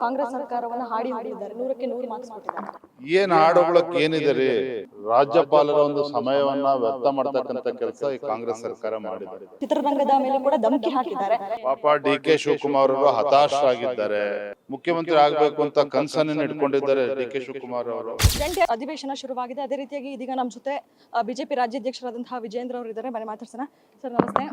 ಕಾಂಗ್ರೆಸ್ ಸರ್ಕಾರವನ್ನ ಹಾಡಿ ಹಾಡಿದ್ದಾರೆ ನೂರಕ್ಕೆ ನೂರು ಮಾರ್ಕ್ಸ್ ಕೊಟ್ಟಿದ್ದಾರೆ. ಏನ್ ಹಾಡುಗಳಕ್ಕೆ ಏನಿದೆ ರೀ? ರಾಜ್ಯಪಾಲರ ಒಂದು ಸಮಯವನ್ನ ವ್ಯರ್ಥ ಮಾಡ್ತಕ್ಕಂತ ಕೆಲಸ ಈ ಕಾಂಗ್ರೆಸ್ ಸರ್ಕಾರ ಮಾಡಿದೆ. ಚಿತ್ರರಂಗದ ಮೇಲೆ ಕೂಡ ಧಮಕಿ ಹಾಕಿದ್ದಾರೆ. ಪಾಪ ಡಿ ಕೆ ಶಿವಕುಮಾರ್ ಅವರು ಹತಾಶರಾಗಿದ್ದಾರೆ. ಮುಖ್ಯಮಂತ್ರಿ ಆಗ್ಬೇಕು ಅಂತ ಕನಸನ್ನ ಇಟ್ಕೊಂಡಿದ್ದಾರೆ ಡಿ ಕೆ ಶಿವಕುಮಾರ್ ಅವರು. ಜಂಟಿ ಅಧಿವೇಶನ ಶುರುವಾಗಿದೆ. ಅದೇ ರೀತಿಯಾಗಿ ಇದೀಗ ನಮ್ಮ ಜೊತೆ ಬಿಜೆಪಿ ರಾಜ್ಯಾಧ್ಯಕ್ಷರಾದಂತಹ ವಿಜೇಂದ್ರ ಅವರು ಇದ್ದಾರೆ. ಮನೆ ಮಾತಾಡ್ಸೋಣ. ಸರ್ ನಮಸ್ತೆ.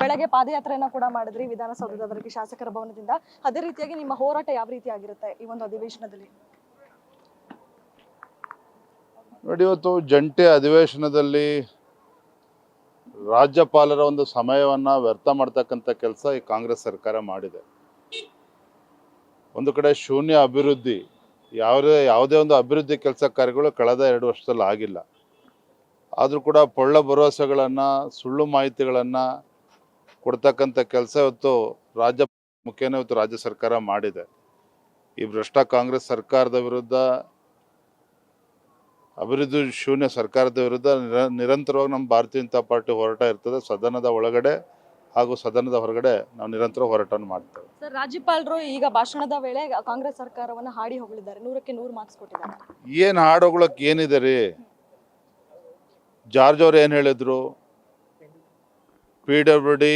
ಬೆಳಗ್ಗೆ ಪಾದಯಾತ್ರೆಯನ್ನ ಕೂಡ ಮಾಡಿದ್ರಿ ವಿಧಾನಸೌಧದವರೆಗೆ ಶಾಸಕರ ಭವನದಿಂದ. ಅದೇ ರೀತಿಯಾಗಿ ನಿಮ್ಮ ಹೋರಾಟ ಯಾವ ರೀತಿ ಆಗಿರುತ್ತೆ ಈ ಒಂದು ಅಧಿವೇಶನದಲ್ಲಿ? ನೋಡಿ, ಇವತ್ತು ಜಂಟಿ ಅಧಿವೇಶನದಲ್ಲಿ ರಾಜ್ಯಪಾಲರ ಒಂದು ಸಮಯವನ್ನ ವ್ಯರ್ಥ ಮಾಡ್ತಕ್ಕಂಥ ಕೆಲಸ ಈ ಕಾಂಗ್ರೆಸ್ ಸರ್ಕಾರ ಮಾಡಿದೆ. ಒಂದು ಕಡೆ ಶೂನ್ಯ ಅಭಿವೃದ್ಧಿ, ಯಾವುದೇ ಯಾವುದೇ ಒಂದು ಅಭಿವೃದ್ಧಿ ಕೆಲಸ ಕಾರ್ಯಗಳು ಕಳೆದ ಎರಡು ವರ್ಷದಲ್ಲಿ ಆಗಿಲ್ಲ. ಆದರೂ ಕೂಡ ಪೊಳ್ಳ ಭರವಸೆಗಳನ್ನು, ಸುಳ್ಳು ಮಾಹಿತಿಗಳನ್ನು ಕೊಡ್ತಕ್ಕಂಥ ಕೆಲಸ ಇವತ್ತು ರಾಜ್ಯ ಮುಖ್ಯನೇ ಇವತ್ತು ರಾಜ್ಯ ಸರ್ಕಾರ ಮಾಡಿದೆ. ಈ ಭ್ರಷ್ಟ ಕಾಂಗ್ರೆಸ್ ಸರ್ಕಾರದ ವಿರುದ್ಧ ಅಭಿವೃದ್ಧಿ ಶೂನ್ಯ ಸರ್ಕಾರದ ವಿರುದ್ಧ ನಿರ- ನಿರಂತರವಾಗಿ ನಮ್ಮ ಭಾರತೀಯ ಜನತಾ ಪಾರ್ಟಿ ಹೋರಾಟ ಇರ್ತದೆ. ಸದನದ ಒಳಗಡೆ ಹಾಗೂ ಸದನದ ಹೊರಗಡೆ ನಾವು ನಿರಂತರ ಹೋರಾಟವನ್ನು ಮಾಡ್ತೇವೆ. ಸರ್ ರಾಜ್ಯಪಾಲರು ಈಗ ಭಾಷಣದ ವೇಳೆ ಕಾಂಗ್ರೆಸ್ ಸರ್ಕಾರವನ್ನು ಹಾಡಿ ಹೊಗಳಿದ್ದಾರೆ. ನೂರಕ್ಕೆ ನೂರು ಮಾರ್ಕ್ಸ್ ಕೊಟ್ಟಿದ್ದಾರೆ. ಏನು ಹಾಡೋಗಳಕ್ಕೆ ಏನಿದೆ ರೀ? ಜಾರ್ಜ್ ಅವ್ರು ಏನು ಹೇಳಿದ್ರು? ಪಿ ಡಬ್ಲ್ಯೂ ಡಿ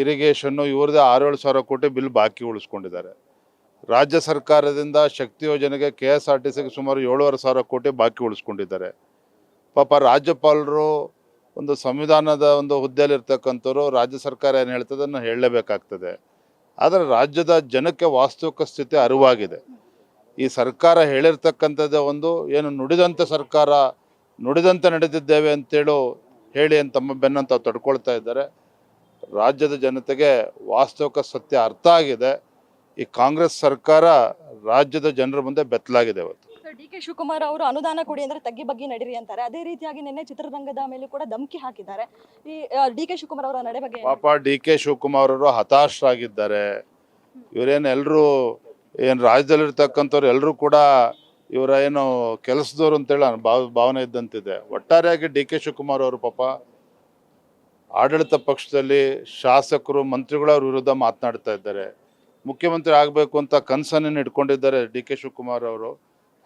ಇರಿಗೇಷನ್ನು ಇವ್ರದ್ದೇ ಆರೇಳು ಸಾವಿರ ಕೋಟಿ ಬಿಲ್ ಬಾಕಿ ಉಳಿಸ್ಕೊಂಡಿದ್ದಾರೆ. ರಾಜ್ಯ ಸರ್ಕಾರದಿಂದ ಶಕ್ತಿ ಯೋಜನೆಗೆ ಕೆ ಎಸ್ ಆರ್ ಟಿ ಸಿಗೆ ಸುಮಾರು ಏಳುವರೆ ಸಾವಿರ ಕೋಟಿ ಬಾಕಿ ಉಳಿಸ್ಕೊಂಡಿದ್ದಾರೆ. ಪಾಪ ರಾಜ್ಯಪಾಲರು ಒಂದು ಸಂವಿಧಾನದ ಒಂದು ಹುದ್ದೆಯಲ್ಲಿ ಇರ್ತಕ್ಕಂಥವ್ರು ರಾಜ್ಯ ಸರ್ಕಾರ ಏನು ಹೇಳ್ತದೆ ಅದನ್ನು ಹೇಳಲೇಬೇಕಾಗ್ತದೆ. ಆದರೆ ರಾಜ್ಯದ ಜನಕ್ಕೆ ವಾಸ್ತವಿಕ ಸ್ಥಿತಿ ಅರಿವಾಗಿದೆ. ಈ ಸರ್ಕಾರ ಹೇಳಿರ್ತಕ್ಕಂಥದ್ದೇ ಒಂದು, ಏನು ನುಡಿದಂತೆ ಸರ್ಕಾರ, ನುಡಿದಂತೆ ನಡೆದಿದ್ದೇವೆ ಅಂತೇಳು ಹೇಳಿ ಅಂತ ತಮ್ಮ ಬೆನ್ನಂತ ತಡ್ಕೊಳ್ತಾ ಇದ್ದಾರೆ. ರಾಜ್ಯದ ಜನತೆಗೆ ವಾಸ್ತವಿಕ ಸತ್ಯ ಅರ್ಥ ಆಗಿದೆ. ಈ ಕಾಂಗ್ರೆಸ್ ಸರ್ಕಾರ ರಾಜ್ಯದ ಜನರ ಮುಂದೆ ಬೆತ್ತಲಾಗಿದೆ ಅವತ್ತು. ಡಿ ಕೆ ಶಿವಕುಮಾರ್ ಅವರು ಅನುದಾನ ಕೊಡಿ ಅಂದ್ರೆ ತಗ್ಗಿ ಬಗ್ಗೆ ನಡೀರಿ ಅಂತಾರೆ. ಅದೇ ರೀತಿಯಾಗಿ ನಿನ್ನೆ ಚಿತ್ರರಂಗದ ಮೇಲೆ ಕೂಡ ಧಮಕಿ ಹಾಕಿದ್ದಾರೆ. ಈ ಡಿ ಕೆ ಶಿವಕುಮಾರ್ ಅವರ ನಡೆ ಬಗ್ಗೆ? ಪಾಪ ಡಿ ಕೆ ಶಿವಕುಮಾರ್ ಅವರು ಹತಾಶರಾಗಿದ್ದಾರೆ. ಇವರೇನು ಎಲ್ಲರೂ ಏನು ರಾಜ್ಯದಲ್ಲಿರ್ತಕ್ಕಂಥವ್ರು ಎಲ್ಲರೂ ಕೂಡ ಇವರ ಏನು ಕೆಲಸದವ್ರು ಅಂತೇಳಿ ಭಾವ ಭಾವನೆ ಇದ್ದಂತಿದೆ. ಒಟ್ಟಾರೆಯಾಗಿ ಡಿ ಕೆ ಶಿವಕುಮಾರ್ ಅವರು ಪಾಪ ಆಡಳಿತ ಪಕ್ಷದಲ್ಲಿ ಶಾಸಕರು ಮಂತ್ರಿಗಳ ವಿರುದ್ಧ ಮಾತನಾಡ್ತಾ ಇದ್ದಾರೆ. ಮುಖ್ಯಮಂತ್ರಿ ಆಗಬೇಕು ಅಂತ ಕನಸನ್ನು ಇಟ್ಕೊಂಡಿದ್ದಾರೆ ಡಿ ಕೆ ಶಿವಕುಮಾರ್ ಅವರು?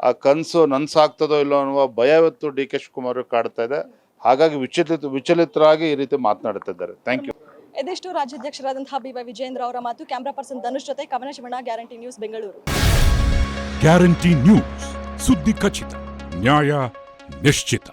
ಆ ಕನಸು ನನ್ಸಾಗ್ತದೋ ಇಲ್ಲೋ ಅನ್ನುವ ಭಯ ಇವತ್ತು ಡಿ ಕೆ ಶಿವಕುಮಾರ್ ಕಾಡ್ತಾ ಇದೆ. ಹಾಗಾಗಿ ವಿಚಲಿತ ವಿಚಲಿತರಾಗಿ ಈ ರೀತಿ ಮಾತನಾಡುತ್ತಿದ್ದಾರೆ ಇದ್ದಾರೆ. ಥ್ಯಾಂಕ್ ಯು ಇದೆಷ್ಟು ರಾಜ್ಯಾಧ್ಯಕ್ಷರಾದಂತಹ ಬಿ ವೈ ವಿಜೇಂದ್ರ ಅವರ ಮಾತು ಕ್ಯಾಮ್ರಾ ಪರ್ಸನ್ ಧನುಷ್ ಜೊತೆ Kavana Shivanna guarantee news Bengaluru. Guarantee news ಸುದ್ದಿ ಖಚಿತ ನ್ಯಾಯ ನಿಶ್ಚಿತ.